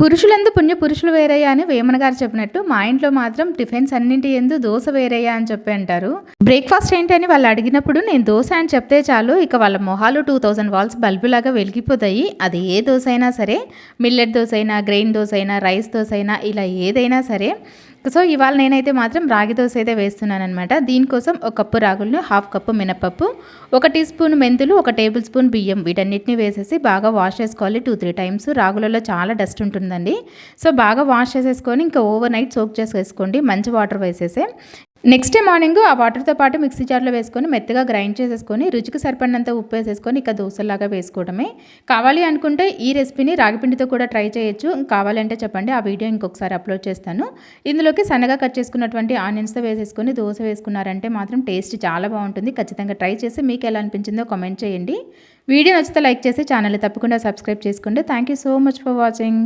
పురుషులందు పుణ్య పురుషులు వేరయ్యా అని వేమన గారు చెప్పినట్టు మా ఇంట్లో మాత్రం టిఫిన్స్ అన్నింటి ఎందు దోశ వేరయ్యా అని చెప్పి అంటారు. బ్రేక్ఫాస్ట్ ఏంటి అని వాళ్ళు అడిగినప్పుడు నేను దోశ అని చెప్తే చాలు ఇక వాళ్ళ మొహాలు టూ థౌజండ్ వాల్స్ బల్బులాగా వెలిగిపోతాయి. అది ఏ దోశ అయినా సరే మిల్లెట్ దోశ అయినా గ్రెయిన్ దోశ అయినా రైస్ దోశ అయినా ఇలా ఏదైనా సరే సో ఇవాళ నేనైతే మాత్రం రాగి దోశ అయితే వేస్తున్నాను అనమాట దీనికోసం ఒక కప్పు రాగులను హాఫ్ కప్పు మినపప్పు ఒక టీ స్పూన్ మెంతులు ఒక టేబుల్ స్పూన్ బియ్యం వీటన్నిటిని వేసేసి బాగా వాష్ చేసుకోవాలి టూ త్రీ టైమ్స్. రాగులలో చాలా డస్ట్ ఉంటుందండి. సో బాగా వాష్ చేసేసుకొని ఇంకా ఓవర్ నైట్ సోక్ చేసేసుకోండి. మంచి వాటర్ వేసేసి. నెక్స్ట్ డే మార్నింగ్ ఆ వాటర్తో పాటు మిక్సీ జార్లో వేసుకొని మెత్తగా గ్రైండ్ చేసేసుకొని రుచికి సరిపడినంత ఉప్పు వేసేసుకొని ఇక దోశలాగా వేసుకోవడమే. కావాలి అనుకుంటే ఈ రెసిపీని రాగిపిండితో కూడా ట్రై చేయొచ్చు. కావాలంటే చెప్పండి ఆ వీడియో ఇంకొకసారి అప్లోడ్ చేస్తాను. ఇందులోకి సన్నగా కట్ చేసుకున్నటువంటి ఆనియన్స్తో వేసేసుకొని దోశ వేసుకున్నారంటే మాత్రం టేస్ట్ చాలా బాగుంటుంది. ఖచ్చితంగా ట్రై చేసి మీకు ఎలా అనిపించిందో కామెంట్ చేయండి. వీడియో నచ్చితే లైక్ చేసి ఛానల్ తప్పకుండా సబ్స్క్రైబ్ చేసుకోండి. Thank you so much for watching